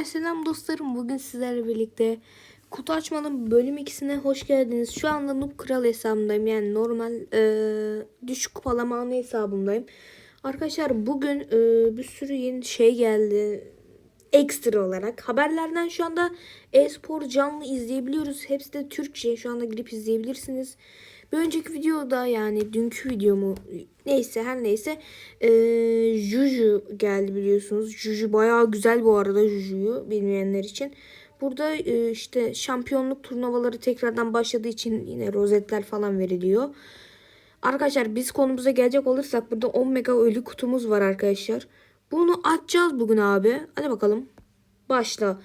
Hepinize selam dostlarım. Bugün sizlerle birlikte kutu açmanın bölüm 2'sine hoş geldiniz. Şu anda Noob Kral hesabındayım. Yani normal e, düşük kupalama ana hesabımdayım. Arkadaşlar bugün e, bir sürü yeni şey geldi. Ekstra olarak. Haberlerden şu anda e-spor canlı izleyebiliyoruz. Hepsi de Türkçe. Şu anda girip izleyebilirsiniz. Bir önceki videoda yani dünkü videomu neyse her neyse e, Juju geldi biliyorsunuz. Juju bayağı güzel bu arada Juju'yu bilmeyenler için. Burada e, işte şampiyonluk turnuvaları tekrardan başladığı için yine rozetler falan veriliyor. Arkadaşlar biz konumuza gelecek olursak burada 10 mega ölü kutumuz var arkadaşlar. Bunu açacağız bugün abi. Hadi bakalım. Başla.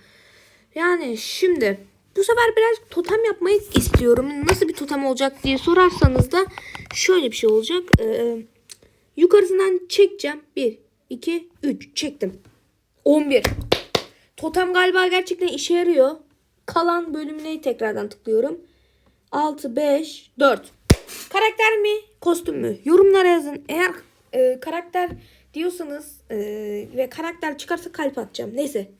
Yani şimdi bu sefer biraz totem yapmayı istiyorum. Nasıl bir totem olacak diye sorarsanız da şöyle bir şey olacak. Ee, yukarısından çekeceğim. 1, 2, 3 çektim. 11. Totem galiba gerçekten işe yarıyor. Kalan bölümüne tekrardan tıklıyorum. 6, 5, 4. Karakter mi? Kostüm mü? Yorumlara yazın. Eğer e, karakter diyorsanız e, ve karakter çıkarsa kalp atacağım. Neyse.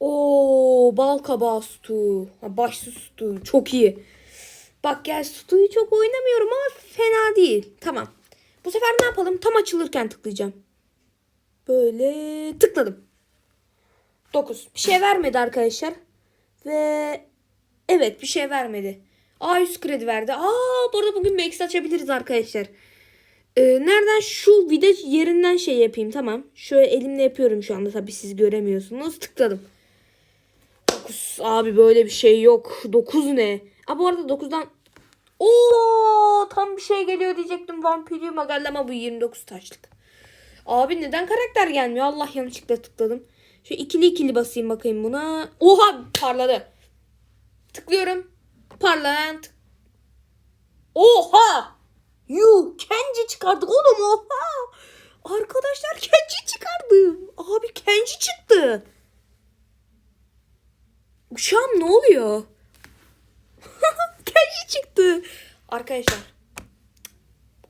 Oo bal kabağı Stu. Ha, başlı Stu. Çok iyi. Bak gel Stu'yu çok oynamıyorum ama fena değil. Tamam. Bu sefer ne yapalım? Tam açılırken tıklayacağım. Böyle tıkladım. 9. Bir şey vermedi arkadaşlar. Ve evet bir şey vermedi. Aa 100 kredi verdi. Aa bu arada bugün Max açabiliriz arkadaşlar. Ee, nereden şu vida yerinden şey yapayım tamam. Şöyle elimle yapıyorum şu anda tabii siz göremiyorsunuz. Tıkladım. 9 abi böyle bir şey yok. 9 ne? Aa bu arada 9'dan Oo tam bir şey geliyor diyecektim. Vampirium geldi ama bu 29 taşlık. Abi neden karakter gelmiyor? Allah yanlışlıkla tıkladım. Şu ikili ikili basayım bakayım buna. Oha parladı. Tıklıyorum. Parlayan tık. Oha! Yuh Kenji çıkardık oğlum oha. Arkadaşlar Kenji çıkardım. Abi Kenji çıktı. Şu ne oluyor? Kenji çıktı. Arkadaşlar.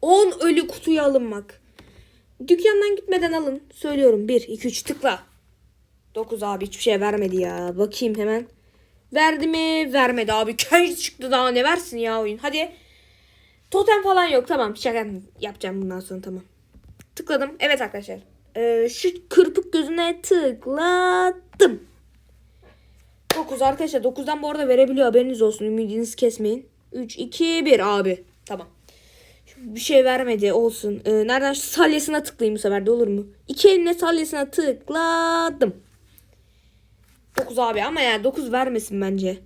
10 ölü kutuya alınmak. Dükkandan gitmeden alın. Söylüyorum. 1, 2, 3 tıkla. 9 abi hiçbir şey vermedi ya. Bakayım hemen. Verdi mi? Vermedi abi. Kenji çıktı daha ne versin ya oyun. Hadi. Totem falan yok. Tamam şaka yapacağım bundan sonra tamam. Tıkladım. Evet arkadaşlar. Ee, şu kırpık gözüne tıkladım. 9 arkadaşlar 9'dan bu arada verebiliyor haberiniz olsun ümidinizi kesmeyin. 3 2 1 abi. Tamam. Bir şey vermedi olsun. Ee, nereden salyasına tıklayayım bu sefer de olur mu? İki elimle salyasına tıkladım. 9 abi ama ya 9 vermesin bence.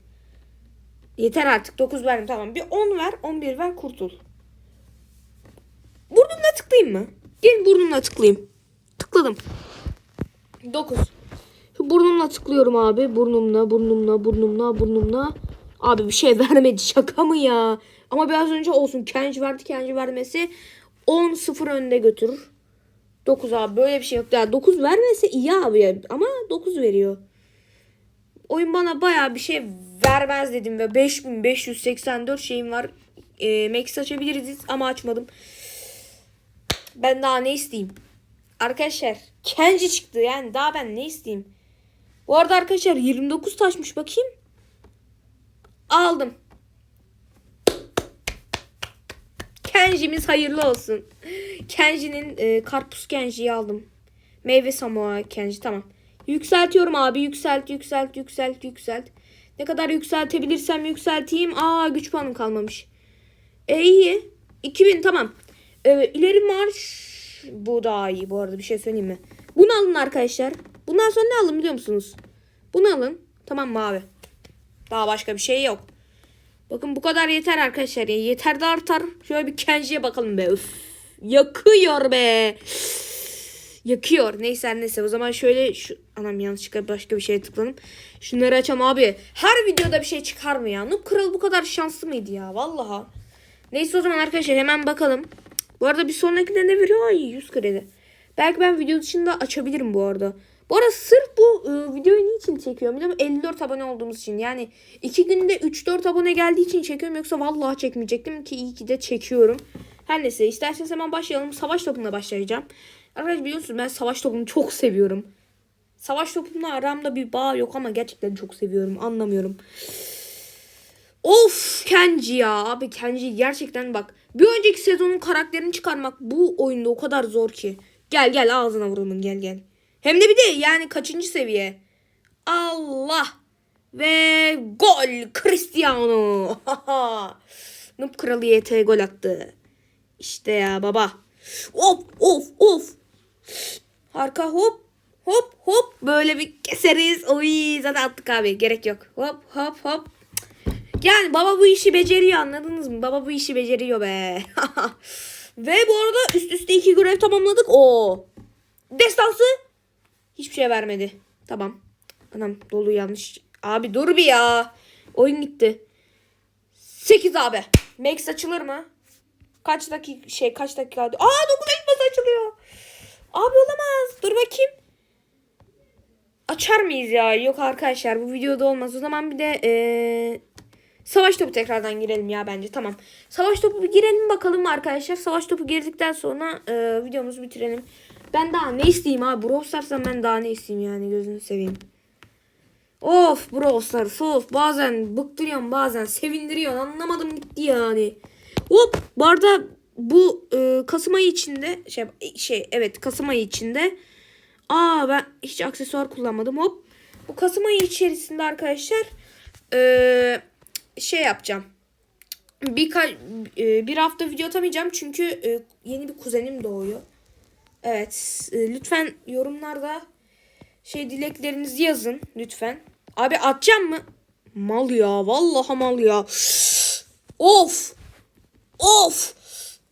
Yeter artık 9 verdim tamam. Bir 10 ver 11 ver kurtul. Burnumla tıklayayım mı? Gelin burnumla tıklayayım. Tıkladım. 9. Burnumla tıklıyorum abi. Burnumla, burnumla, burnumla, burnumla. Abi bir şey vermedi. Şaka mı ya? Ama biraz önce olsun. Kenji verdi. Kenji vermesi 10-0 önde götürür. 9 abi böyle bir şey yok. Ya 9 vermese iyi abi ya. Ama 9 veriyor. Oyun bana baya bir şey vermez dedim ve 5584 şeyim var. E, Max açabiliriz ama açmadım. Ben daha ne isteyeyim? Arkadaşlar Kenji çıktı yani daha ben ne isteyeyim? Bu arada arkadaşlar 29 taşmış bakayım. Aldım. Kenji'miz hayırlı olsun. Kenji'nin e, karpuz Kenji'yi aldım. Meyve samoa Kenji tamam. Yükseltiyorum abi yükselt yükselt yükselt yükselt. Ne kadar yükseltebilirsem yükselteyim. Aa güç puanım kalmamış. E iyi. 2000 tamam. E, ileri marş. Bu daha iyi bu arada bir şey söyleyeyim mi? Bunu alın arkadaşlar. Bundan sonra ne alın biliyor musunuz? Bunu alın. Tamam mı abi? Daha başka bir şey yok. Bakın bu kadar yeter arkadaşlar. Ya. Yeter de artar. Şöyle bir Kenji'ye bakalım be. Üf. Yakıyor be. Yakıyor. Neyse neyse. O zaman şöyle şu anam yanlışlıkla başka bir şeye tıkladım. Şunları açalım abi. Her videoda bir şey çıkar mı ya? Noob Kral bu kadar şanslı mıydı ya? Vallahi. Neyse o zaman arkadaşlar hemen bakalım. Bu arada bir sonrakinde ne veriyor? Ay 100 kredi. Belki ben video dışında açabilirim bu arada. Bu arada sırf bu e, videoyu niçin çekiyorum biliyor musun? 54 abone olduğumuz için. Yani 2 günde 3-4 abone geldiği için çekiyorum. Yoksa vallahi çekmeyecektim ki iyi ki de çekiyorum. Her neyse isterseniz hemen başlayalım. Savaş topuna başlayacağım. Arkadaşlar biliyorsunuz ben savaş topunu çok seviyorum. Savaş topumla aramda bir bağ yok ama gerçekten çok seviyorum. Anlamıyorum. Of Kenji ya. Abi Kenji gerçekten bak. Bir önceki sezonun karakterini çıkarmak bu oyunda o kadar zor ki. Gel gel ağzına vuralım gel gel. Hem de bir de yani kaçıncı seviye. Allah. Ve gol Cristiano. Noob kralı YT gol attı. İşte ya baba. Of of of. Harika hop hop hop böyle bir keseriz. Oy zaten attık abi gerek yok. Hop hop hop. Yani baba bu işi beceriyor anladınız mı? Baba bu işi beceriyor be. Ve bu arada üst üste iki görev tamamladık. O Destansı hiçbir şey vermedi. Tamam. Anam dolu yanlış. Abi dur bir ya. Oyun gitti. 8 abi. Max açılır mı? Kaç dakika şey kaç dakika? Aa 9 elmas açılıyor. Abi olamaz. Dur bakayım. Açar mıyız ya? Yok arkadaşlar bu videoda olmaz. O zaman bir de eee, savaş topu tekrardan girelim ya bence. Tamam. Savaş topu bir girelim bakalım arkadaşlar. Savaş topu girdikten sonra eee, videomuzu bitirelim. Ben daha ne isteyeyim abi? Brawl Stars'tan ben daha ne isteyeyim yani gözünü seveyim. Of Brawl Stars of. Bazen bıktırıyorsun bazen sevindiriyorsun. Anlamadım gitti yani. Hop bu arada bu e, Kasım ayı içinde şey, şey evet Kasım ayı içinde Aa ben hiç aksesuar kullanmadım hop. Bu Kasım ayı içerisinde arkadaşlar e, şey yapacağım. Bir, bir hafta video atamayacağım çünkü e, yeni bir kuzenim doğuyor. Evet e, lütfen yorumlarda şey dileklerinizi yazın lütfen. Abi atacağım mı? Mal ya vallahi mal ya. Of. Of.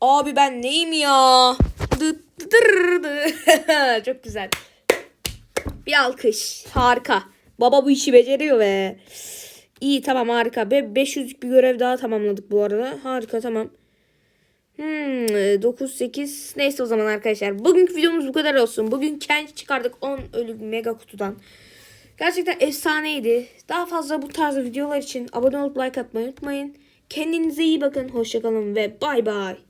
Abi ben neyim ya? Çok güzel. Bir alkış. Harika. Baba bu işi beceriyor ve İyi tamam harika. Ve 500'lük bir görev daha tamamladık bu arada. Harika tamam. Hmm, 9 8 neyse o zaman arkadaşlar. Bugünkü videomuz bu kadar olsun. Bugün kendi çıkardık 10 ölü mega kutudan. Gerçekten efsaneydi. Daha fazla bu tarz videolar için abone olup like atmayı unutmayın. Kendinize iyi bakın. Hoşçakalın ve bay bay.